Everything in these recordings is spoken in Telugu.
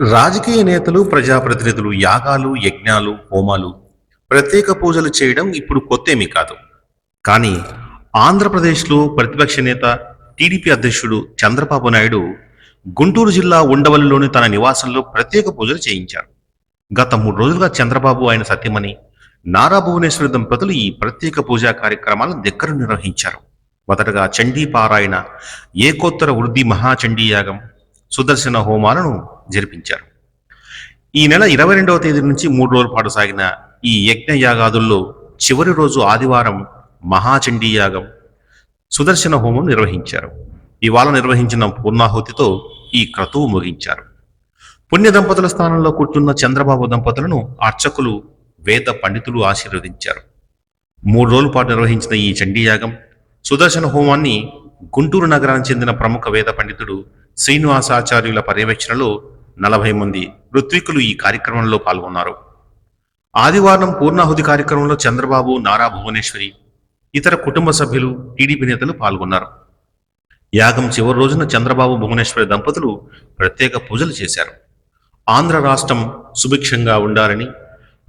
రాజకీయ నేతలు ప్రజాప్రతినిధులు యాగాలు యజ్ఞాలు హోమాలు ప్రత్యేక పూజలు చేయడం ఇప్పుడు కొత్తేమీ కాదు. కానీ ఆంధ్రప్రదేశ్లో ప్రతిపక్ష నేత టీడీపీ అధ్యక్షుడు చంద్రబాబు నాయుడు గుంటూరు జిల్లా ఉండవల్లిలోని తన నివాసంలో ప్రత్యేక పూజలు చేయించారు. గత మూడు రోజులుగా చంద్రబాబు ఆయన సత్యమని నారా భువనేశ్వరి దంపతులు ఈ ప్రత్యేక పూజా కార్యక్రమాలను దగ్గర నిర్వహించారు. మొదటగా చండీ పారాయణ ఏకోత్తర వృద్ధి మహాచండీ యాగం సుదర్శన హోమాలను జరిపించారు. ఈ నెల ఇరవై రెండవ తేదీ నుంచి మూడు రోజుల పాటు సాగిన ఈ యజ్ఞ యాగాదుల్లో చివరి రోజు ఆదివారం మహాచండీ యాగం సుదర్శన హోమం నిర్వహించారు. ఇవాళ నిర్వహించిన పూర్ణాహుతితో ఈ క్రతువు ముగించారు. పుణ్య దంపతుల స్థానంలో కూర్చున్న చంద్రబాబు దంపతులను అర్చకులు వేద పండితులు ఆశీర్వదించారు. మూడు రోజుల పాటు నిర్వహించిన ఈ చండీయాగం సుదర్శన హోమాన్ని గుంటూరు నగరానికి చెందిన ప్రముఖ వేద పండితుడు శ్రీనివాసాచార్యుల పర్యవేక్షణలో నలభై మంది ఋత్వికులు ఈ కార్యక్రమంలో పాల్గొన్నారు. ఆదివారం పూర్ణాహుతి కార్యక్రమంలో చంద్రబాబు నారా భువనేశ్వరి ఇతర కుటుంబ సభ్యులు టీడీపీ నేతలు పాల్గొన్నారు. యాగం చివరి రోజున చంద్రబాబు భువనేశ్వరి దంపతులు ప్రత్యేక పూజలు చేశారు. ఆంధ్ర రాష్ట్రం సుభిక్షంగా ఉండాలని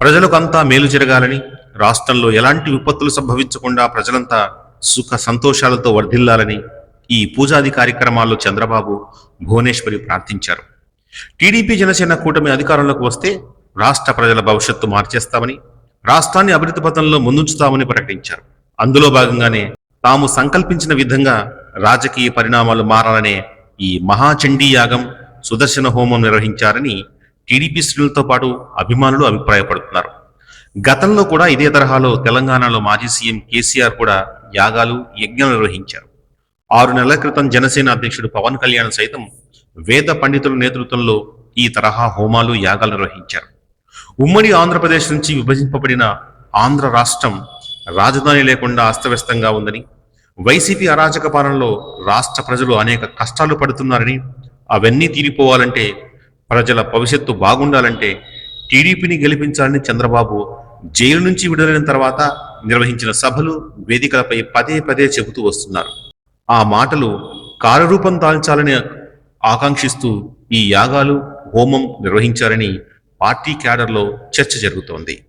ప్రజలకు అంతా మేలు జరగాలని రాష్ట్రంలో ఎలాంటి విపత్తులు సంభవించకుండా ప్రజలంతా సుఖ సంతోషాలతో వర్ధిల్లాలని ఈ పూజాది కార్యక్రమాల్లో చంద్రబాబు భువనేశ్వరి ప్రార్థించారు. టీడీపీ జనసేన కూటమి అధికారంలోకి వస్తే రాష్ట్ర ప్రజల భవిష్యత్తు మార్చేస్తామని రాష్ట్రాన్ని అభివృద్ధి పథంలో ముందుంచుతామని ప్రకటించారు. అందులో భాగంగానే తాము సంకల్పించిన విధంగా రాజకీయ పరిణామాలు మారాలనే ఈ మహాచండీ యాగం సుదర్శన హోమం నిర్వహించారని టీడీపీ శ్రేణులతో పాటు అభిమానులు అభిప్రాయపడుతున్నారు. గతంలో కూడా ఇదే తరహాలో తెలంగాణలో మాజీ సీఎం కేసీఆర్ కూడా యాగాలు యజ్ఞాలు నిర్వహించారు. ఆరు నెలల క్రితం జనసేన అధ్యక్షుడు పవన్ కళ్యాణ్ సైతం వేద పండితుల నేతృత్వంలో ఈ తరహా హోమాలు యాగాలు నిర్వహించారు. ఉమ్మడి ఆంధ్రప్రదేశ్ నుంచి విభజింపబడిన ఆంధ్ర రాష్ట్రం రాజధాని లేకుండా అస్తవ్యస్తంగా ఉందని వైసీపీ అరాచక పాలనలో రాష్ట్ర ప్రజలు అనేక కష్టాలు పడుతున్నారని అవన్నీ తీరిపోవాలంటే ప్రజల భవిష్యత్తు బాగుండాలంటే టీడీపీని గెలిపించాలని చంద్రబాబు జైలు నుంచి విడుదలైన తర్వాత నిర్వహించిన సభలు వేదికలపై పదే పదే చెబుతూ వస్తున్నారు. ఆ మాటలు కారరూపం దాల్చాలని ఆకాంక్షిస్తూ ఈ యాగాలు హోమం నిర్వహించారని పార్టీ క్యాడర్లో చర్చ జరుగుతోంది.